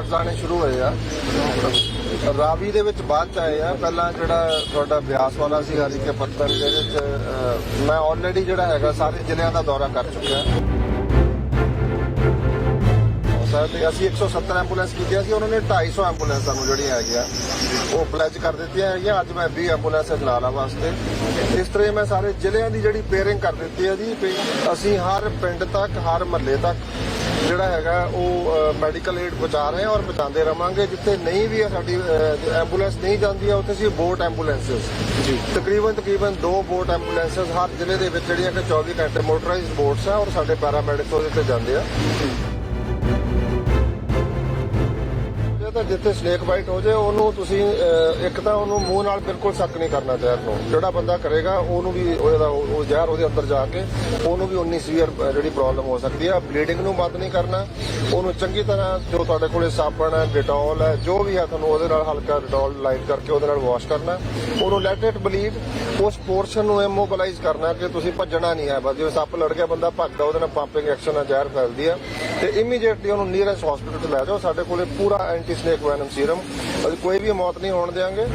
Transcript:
Floods ਆਣੇ ਸ਼ੁਰੂ ਹੋਏ ਆ। ਰਾਵੀ ਦੇ ਵਿੱਚ ਬਾਅਦ ਚ ਆਏ ਆ। ਪਹਿਲਾਂ ਜਿਹੜਾ ਤੁਹਾਡਾ ਬਿਆਸ ਵਾਲਾ ਸੀ ਹਰੀ ਕੇ ਪੱਤਨ ਜਿਹਦੇ ਚ ਮੈਂ ਆਲਰੇਡੀ ਜਿਹੜਾ ਹੈਗਾ ਸਾਰੇ ਜ਼ਿਲ੍ਹਿਆਂ ਦਾ ਦੌਰਾ ਕਰ ਚੁੱਕਿਆ। ਸਰ, ਤੇ ਅਸੀਂ 170 ਐਂਬੂਲੈਂਸ ਕੀਤੀਆਂ ਸੀ ਉਹਨਾਂ ਨੇ 250 ਐਂਬੂਲੈਂਸ ਸਾਨੂੰ ਜਿਹੜੀਆਂ ਹੈਗੀਆਂ, ਉਹ ਪਲੇਜ ਕਰ ਦਿੱਤੀਆਂ ਹੈਗੀਆਂ। ਅੱਜ ਮੈਂ 20 ਐਂਬੂਲੈਂਸ ਚਲਾ ਵਾਸਤੇ। ਇਸ ਤਰ੍ਹਾਂ ਮੈਂ ਸਾਰੇ ਜ਼ਿਲ੍ਹਿਆਂ ਦੀ ਜਿਹੜੀ ਪੇਅਰਿੰਗ ਕਰ ਦਿੱਤੀ ਹੈ ਜੀ ਅਸੀਂ ਹਰ ਪਿੰਡ ਤੱਕ, ਹਰ ਮਹੱਲੇ ਤੱਕ ਜਿਹੜਾ ਹੈਗਾ, ਉਹ ਮੈਡੀਕਲ ਏਡ ਪਹੁੰਚਾ ਰਹੇ ਹਾਂ ਔਰ ਪਹੁੰਚਾਉਂਦੇ ਰਵਾਂਗੇ। ਜਿੱਥੇ ਨਹੀਂ ਵੀ ਹੈ ਸਾਡੀ ਐਂਬੂਲੈਂਸ ਨਹੀਂ ਜਾਂਦੀ ਹੈ ਉੱਥੇ ਅਸੀਂ ਬੋਟ ਐਂਬੂਲੈਂਸਸ ਜੀ। ਤਕਰੀਬਨ ਤਕਰੀਬਨ ਦੋ ਬੋਟ ਐਂਬੂਲੈਂਸਸ ਹਰ ਜ਼ਿਲ੍ਹੇ ਦੇ ਵਿੱਚ ਜਿਹੜੀਆਂ ਕਿ 24 ਘੰਟੇ ਮੋਟਰਾਈਜ਼ਡ ਬੋਟਸ ਆ ਔਰ ਸਾਡੇ ਪੈਰਾਮੈਡਿਕਸ ਉਹਦੇ ਤੇ ਜਾਂਦੇ ਆ। ਜਿੱਥੇ ਸਨੇਕ ਬਾਈਟ ਹੋ ਜਾਏ ਉਹਨੂੰ ਤੁਸੀਂ ਅਹ, ਇੱਕ ਤਾਂ ਉਹਨੂੰ ਮੂੰਹ ਨਾਲ ਬਿਲਕੁਲ ਸ਼ੱਕ ਨਹੀਂ ਕਰਨਾ ਜ਼ਹਿਰ ਨੂੰ ਜਿਹੜਾ ਬੰਦਾ ਕਰੇਗਾ ਉਹਨੂੰ ਵੀ ਉਹਦਾ ਉਹ ਉਹ ਜ਼ਹਿਰ ਉਹਦੇ ਅੰਦਰ ਜਾ ਕੇ ਉਹਨੂੰ ਵੀ ਉਨੀ ਸੀਵੀਅਰ ਜਿਹੜੀ ਪ੍ਰੋਬਲਮ ਹੋ ਸਕਦੀ ਹੈ ਬਲੀਡਿੰਗ ਨੂੰ ਬੰਦ ਨਹੀਂ ਕਰਨਾ। ਉਹਨੂੰ ਚੰਗੀ ਤਰ੍ਹਾਂ ਜੋ ਤੁਹਾਡੇ ਕੋਲੇ ਸਾਬਣ ਹੈ ਡਿਟੋਲ ਹੈ ਜੋ ਵੀ ਹੈ ਤੁਹਾਨੂੰ ਉਹਦੇ ਨਾਲ ਹਲਕਾ ਡਿਟੋਲ ਲਾਈਨ ਕਰਕੇ ਉਹਦੇ ਨਾਲ ਵਾਸ਼ ਕਰਨਾ। ਉਹਨੂੰ ਲੈਟ ਇਟ ਬਲੀਡ ਉਸ ਪੋਰਸ਼ਨ ਨੂੰ ਇਮੋਬਿਲਾਈਜ਼ ਕਰਨਾ ਕਿ ਤੁਸੀਂ ਭੱਜਣਾ ਨਹੀਂ ਹੈ। ਬਸ ਜਿਵੇਂ ਸੱਪ ਲੜ ਗਿਆ ਬੰਦਾ ਭੱਜਦਾ ਉਹਦੇ ਨਾਲ ਪੰਪਿੰਗ ਐਕਸ਼ਨ ਨਾਲ ਜ਼ਹਿਰ ਫੈਲਦੀ ਹੈ ਤੇ ਇਮੀਡੀਏਟਲੀ ਉਹਨੂੰ ਨੀਅਰੈਸਟ ਹਸਪੀਟਲ 'ਚ ਲੈ ਜਾਓ। ਸਾਡੇ ਕੋਲੇ ਪੂਰਾ ਐਂਟੀ ਸਨੇਕ ਵੈਨਮ ਸੀਰਮ। ਅਸੀਂ ਕੋਈ ਵੀ ਮੌਤ ਨਹੀਂ ਹੋਣ ਦੇਵਾਂਗੇ